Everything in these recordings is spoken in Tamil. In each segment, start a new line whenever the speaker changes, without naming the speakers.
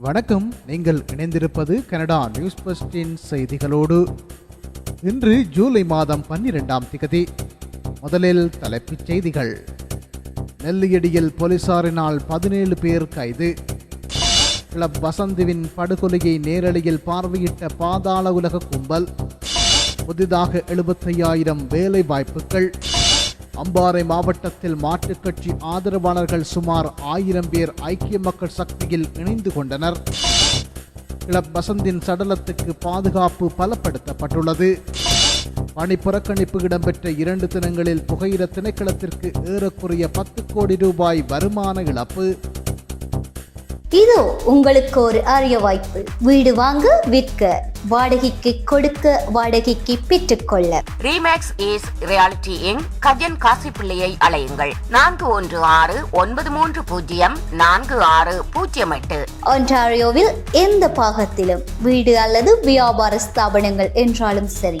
வணக்கம். நீங்கள் இணைந்திருப்பது கனடா நியூஸ் பஸ்டின் செய்திகளோடு. இன்று ஜூலை மாதம் பன்னிரெண்டாம் திகதி. முதலில் தலைப்புச் செய்திகள். நெல்லியடியில் போலீசாரினால் பதினேழு பேர் கைது. கிளப் வசந்துவின் படுகொலையை நேரலையில் பார்வையிட்ட பாதாள உலக கும்பல். புதிதாக எழுபத்தையாயிரம் வேலை வாய்ப்புகள் அம்பாறை மாவட்டத்தில் மாற்றுக் கட்சி ஆதரவாளர்கள் சுமார் ஆயிரம் பேர் ஐக்கிய மக்கள் சக்தியில் இணைந்து கொண்டனர். கிளப் வசந்தின் சடலத்துக்கு பாதுகாப்பு பலப்படுத்தப்பட்டுள்ளது. பணி புறக்கணிப்பு இடம்பெற்ற இரண்டு தினங்களில் புகையிர திணைக்களத்திற்கு ஏறக்குறைய பத்து கோடி ரூபாய் வருமான இழப்பு.
இதோ உங்களுக்கு ஒரு அரிய வாய்ப்பு. வீடு வாங்க விற்க. வாடகைக்கு கொடுக்க வாடகைக்கு பெற்றுக்கொள்ள.
Remax is reality in Kajan காசிப்பிள்ளையை அலையுங்கள் நான்கு ஒன்று ஆறு ஒன்பது மூன்று பூஜ்ஜியம் நான்கு ஆறு பூஜ்ஜியம் எட்டு
ஒன்டாரியோவில் எந்த பாகத்திலும் வீடு அல்லது வியாபார ஸ்தாபனங்கள் என்றாலும் சரி.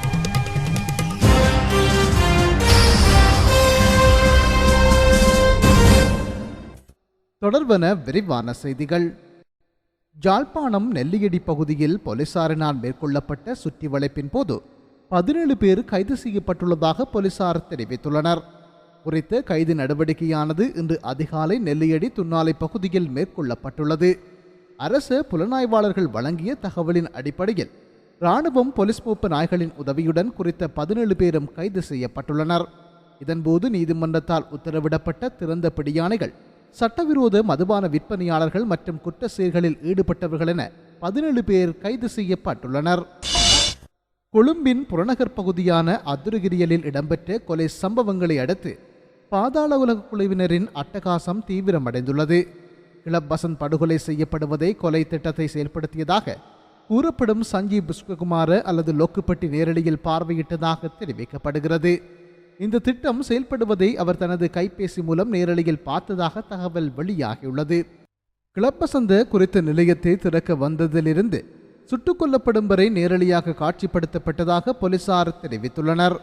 தொடர்வன விரிவான செய்திகள். ஜாழ்ப்பாணம் நெல்லியடி பகுதியில் போலீசாரினால் மேற்கொள்ளப்பட்ட சுற்றி வளைப்பின் போது பதினேழு பேர் கைது செய்யப்பட்டுள்ளதாக போலீசார் தெரிவித்துள்ளனர். குறித்த கைது நடவடிக்கையானது இன்று அதிகாலை நெல்லியடி துன்னாலை பகுதியில் மேற்கொள்ளப்பட்டுள்ளது. அரசு புலனாய்வாளர்கள் வழங்கிய தகவலின் அடிப்படையில் இராணுவம் போலீஸ் மூப்பு நாய்களின் உதவியுடன் குறித்த பதினேழு பேரும் கைது செய்யப்பட்டுள்ளனர். இதன்போது நீதிமன்றத்தால் உத்தரவிடப்பட்ட திறந்த பிடியானைகள் சட்டவிரோத மதுபான விற்பனையாளர்கள் மற்றும் குற்ற செயல்களில் ஈடுபட்டவர்கள் என பதினேழு பேர் கைது செய்யப்பட்டுள்ளனர். கொழும்பின் புறநகர் பகுதியான அதுருகிரியலில் இடம்பெற்ற கொலை சம்பவங்களை அடுத்து பாதாள உலக குழுவினரின் அட்டகாசம் தீவிரமடைந்துள்ளது. இளப்பசன் படுகொலை செய்யப்படுவதை கொலை திட்டத்தை செயல்படுத்தியதாக கூறப்படும் சஞ்சீவ் புஷ்பகுமார அல்லது லோக்குப்பட்டி நேரடியில் பார்வையிட்டதாக தெரிவிக்கப்படுகிறது. இந்த திட்டம் செயல்படுவதை அவர் தனது கைபேசி மூலம் நேரலையில் பார்த்ததாக தகவல் வெளியாகியுள்ளது. கிளப்பசந்த குறித்த நிலையத்தை திறக்க வந்ததிலிருந்து சுட்டுக் கொல்லப்படும் வரை நேரடியாக காட்சிப்படுத்தப்பட்டதாக போலீசார் தெரிவித்துள்ளனர்.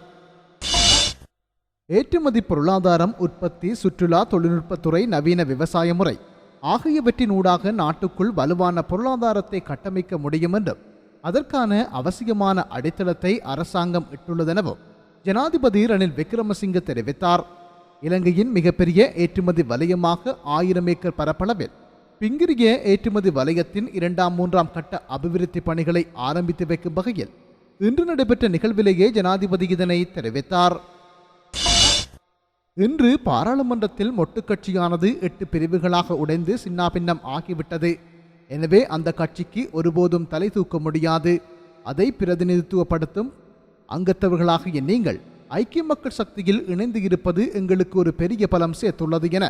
ஏற்றுமதி பொருளாதாரம் உற்பத்தி சுற்றுலா தொழில்நுட்பத்துறை நவீன விவசாய முறை ஆகியவற்றினூடாக நாட்டுக்குள் வலுவான பொருளாதாரத்தை கட்டமைக்க முடியும் என்றும் அதற்கான அவசியமான அடித்தளத்தை அரசாங்கம் இட்டுள்ளதெனவும் ஜனாதிபதி ரணில் விக்ரமசிங்க தெரிவித்தார். இலங்கையின் மிகப்பெரிய ஏற்றுமதி வலயமாக ஆயிரம் ஏக்கர் பரப்பளவில் பிங்கிரிய ஏற்றுமதி வலயத்தின் இரண்டாம் மூன்றாம் கட்ட அபிவிருத்தி பணிகளை ஆரம்பித்து வைக்கும் வகையில் இன்று நடைபெற்ற நிகழ்விலேயே ஜனாதிபதி இதனை தெரிவித்தார். இன்று பாராளுமன்றத்தில் மொட்டுக்கட்சியானது எட்டு பிரிவுகளாக உடைந்து சின்னாபின்னம் ஆகிவிட்டது. எனவே அந்த கட்சிக்கு ஒருபோதும் தலை தூக்க முடியாது. அதை பிரதிநிதித்துவப்படுத்தும் அங்கத்தவர்களாகிய நீங்கள் ஐக்கிய மக்கள் சக்தியில் இணைந்து இருப்பது எங்களுக்கு ஒரு பெரிய பலம் சேர்த்துள்ளது என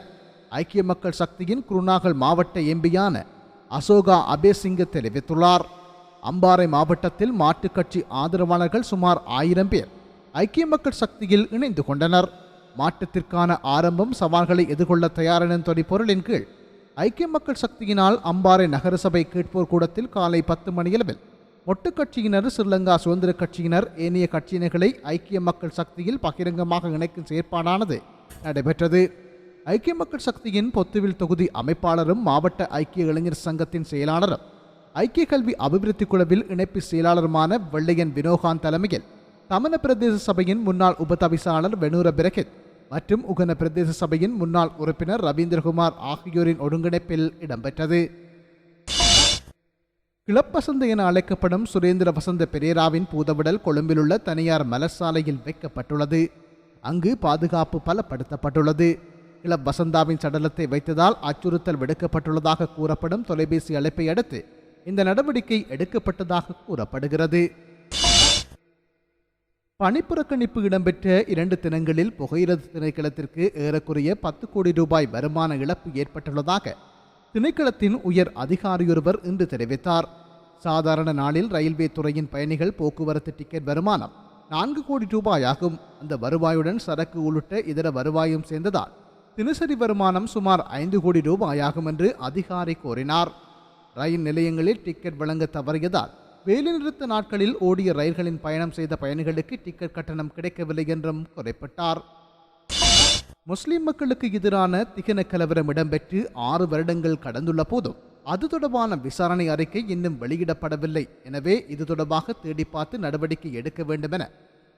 ஐக்கிய மக்கள் சக்தியின் குருநாகல் மாவட்ட எம்பியான அசோகா அபேசிங்க தெரிவித்துள்ளார். அம்பாறை மாவட்டத்தில் மாட்டுக் கட்சி ஆதரவாளர்கள் சுமார் ஆயிரம் பேர் ஐக்கிய மக்கள் சக்தியில் இணைந்து கொண்டனர். மாற்றத்திற்கான ஆரம்பம் சவால்களை எதிர்கொள்ள தயாரென தொடி பொருளின் கீழ் ஐக்கிய மக்கள் சக்தியினால் அம்பாறை நகரசபை கேட்போர் கூடத்தில் காலை பத்து மணியளவில் ஒட்டு கட்சியினர் ஸ்ரீலங்கா சுதந்திர கட்சியினர் ஏனைய கட்சியினர்களை ஐக்கிய மக்கள் சக்தியில் பகிரங்கமாக இணைக்கும் செயற்பாடானது நடைபெற்றது. ஐக்கிய மக்கள் சக்தியின் பொத்துவில் தொகுதி அமைப்பாளரும் மாவட்ட ஐக்கிய இளைஞர் சங்கத்தின் செயலாளரும் ஐக்கிய கல்வி அபிவிருத்தி குழுவில் இணைப்பு செயலாளருமான வெள்ளையன் வினோகாந்த் தலைமையில் தமன பிரதேச சபையின் முன்னாள் உபதவிசாளர் வெனூர பிரகெத் மற்றும் உகன பிரதேச சபையின் முன்னாள் உறுப்பினர் ரவீந்திரகுமார் ஆகியோரின் ஒருங்கிணைப்பில் இடம்பெற்றது. கிளப்பசந்த என அழைக்கப்படும் சுரேந்திர வசந்த பெரேராவின் பூதவிடல் கொழும்பிலுள்ள தனியார் மலசாலையில் வைக்கப்பட்டுள்ளது. அங்கு பாதுகாப்பு பலப்படுத்தப்பட்டுள்ளது. கிளப் வசந்தாவின் சடலத்தை வைத்ததால் அச்சுறுத்தல் விடுக்கப்பட்டுள்ளதாக கூறப்படும் தொலைபேசி அழைப்பை அடுத்து இந்த நடவடிக்கை எடுக்கப்பட்டதாக கூறப்படுகிறது. பணிப்புறக்கணிப்பு இடம்பெற்ற இரண்டு தினங்களில் புகையிரத திணைக்களத்திற்கு ஏறக்குறைய பத்து கோடி ரூபாய் வருமான இழப்பு ஏற்பட்டுள்ளதாக திணைக்களத்தின் உயர் அதிகாரியொருவர் இன்று தெரிவித்தார். சாதாரண நாளில் ரயில்வே துறையின் பயணிகள் போக்குவரத்து டிக்கெட் வருமானம் நான்கு கோடி ரூபாயாகும். அந்த வருவாயுடன் சரக்கு உள்ளிட்ட இதர வருவாயும் சேர்ந்ததால் தினசரி வருமானம் சுமார் ஐந்து கோடி ரூபாயாகும் என்று அதிகாரி கூறினார். ரயில் நிலையங்களில் டிக்கெட் வழங்க தவறியதால் வேலைநிறுத்த நாட்களில் ஓடிய ரயில்களின் பயணம் செய்த பயணிகளுக்கு டிக்கெட் கட்டணம் கிடைக்கவில்லை என்றும் குறிப்பிட்டார். முஸ்லிம் மக்களுக்கு எதிரான திகன கலவரம் இடம்பெற்று ஆறு வருடங்கள் கடந்துள்ள போதும். அது தொடர்பான விசாரணை அறிக்கை இன்னும் வெளியிடப்படவில்லை. எனவே இது தொடர்பாக தேடி பார்த்து நடவடிக்கை எடுக்க வேண்டும் என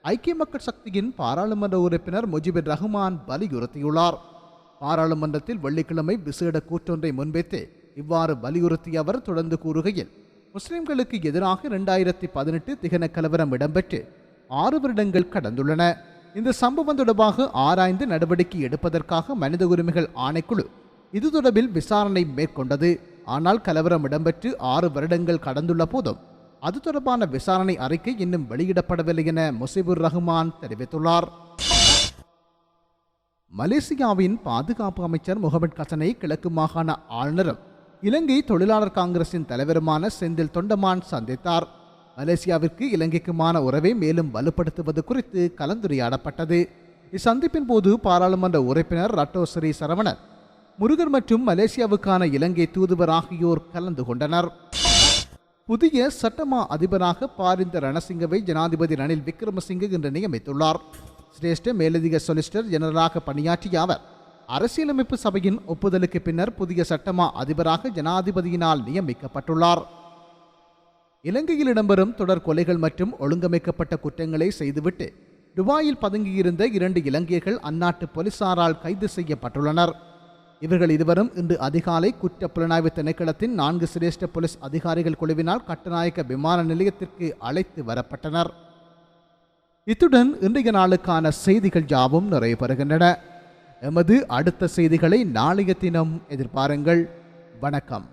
ஐக்கிய மக்கள் சக்தியின் பாராளுமன்ற உறுப்பினர் முஜிபுர் ரஹ்மான் வலியுறுத்தியுள்ளார். பாராளுமன்றத்தில் வெள்ளிக்கிழமை விசேட கூற்றொன்றை முன்வைத்து இவ்வாறு வலியுறுத்திய அவர் தொடர்ந்து கூறுகையில் முஸ்லிம்களுக்கு எதிராக இரண்டாயிரத்தி பதினெட்டு திகன கலவரம் இடம்பெற்று ஆறு வருடங்கள் கடந்துள்ளன. இந்த சம்பவம் தொடர்பாக ஆராய்ந்து நடவடிக்கை எடுப்பதற்காக மனித உரிமைகள் ஆணைக்குழு இது தொடர்பில் விசாரணை மேற்கொண்டது. ஆனால் கலவரம் இடம்பெற்று ஆறு வருடங்கள் கடந்துள்ள போதும். அது தொடர்பான விசாரணை அறிக்கை இன்னும் வெளியிடப்படவில்லை என முசிபுர் ரஹ்மான் தெரிவித்துள்ளார். மலேசியாவின் பாதுகாப்பு அமைச்சர் முகமது கசனை கிழக்கு மாகாண ஆளுநரும் இலங்கை தொழிலாளர் காங்கிரசின் தலைவருமான செந்தில் தொண்டமான் சந்தித்தார். மலேசியாவிற்கு இலங்கைக்குமான உறவை மேலும் வலுப்படுத்துவது குறித்து கலந்துரையாடப்பட்டது. இச்சந்திப்பின் போது பாராளுமன்ற உறுப்பினர் ரட்டோ ஸ்ரீ சரவணன் முருகன் மற்றும் மலேசியாவுக்கான இலங்கை தூதுவர் ஆகியோர் கலந்து கொண்டனர். புதிய சட்டமா அதிபராக பாரிந்த ரணசிங்கவை ஜனாதிபதி ரணில் விக்ரமசிங்கே இன்று நியமித்துள்ளார். சிரேஷ்ட மேலதிக சொலிசிட்டர் ஜெனரலாக பணியாற்றிய அவர் அரசியலமைப்பு சபையின் ஒப்புதலுக்கு பின்னர் புதிய சட்டமா அதிபராக ஜனாதிபதியினால் நியமிக்கப்பட்டுள்ளார். இலங்கையில் இடம்பெறும் தொடர் கொலைகள் மற்றும் ஒழுங்கமைக்கப்பட்ட குற்றங்களை செய்துவிட்டு துபாயில் பதுங்கியிருந்த இரண்டு இலங்கையர்கள் அந்நாட்டு போலீசாரால் கைது செய்யப்பட்டுள்ளனர். இவர்கள் இருவரும் இன்று அதிகாலை குற்ற புலனாய்வு திணைக்களத்தின் நான்கு சிரேஷ்ட போலீஸ் அதிகாரிகள் குழுவினால் கட்டுநாயக்க விமான நிலையத்திற்கு அழைத்து வரப்பட்டனர். இத்துடன் இன்றைய நாளுக்கான செய்திகள் யாவும் நிறைவு பெறுகின்றன எமது அடுத்த செய்திகளை நாளைய தினம் எதிர்பாருங்கள். வணக்கம்.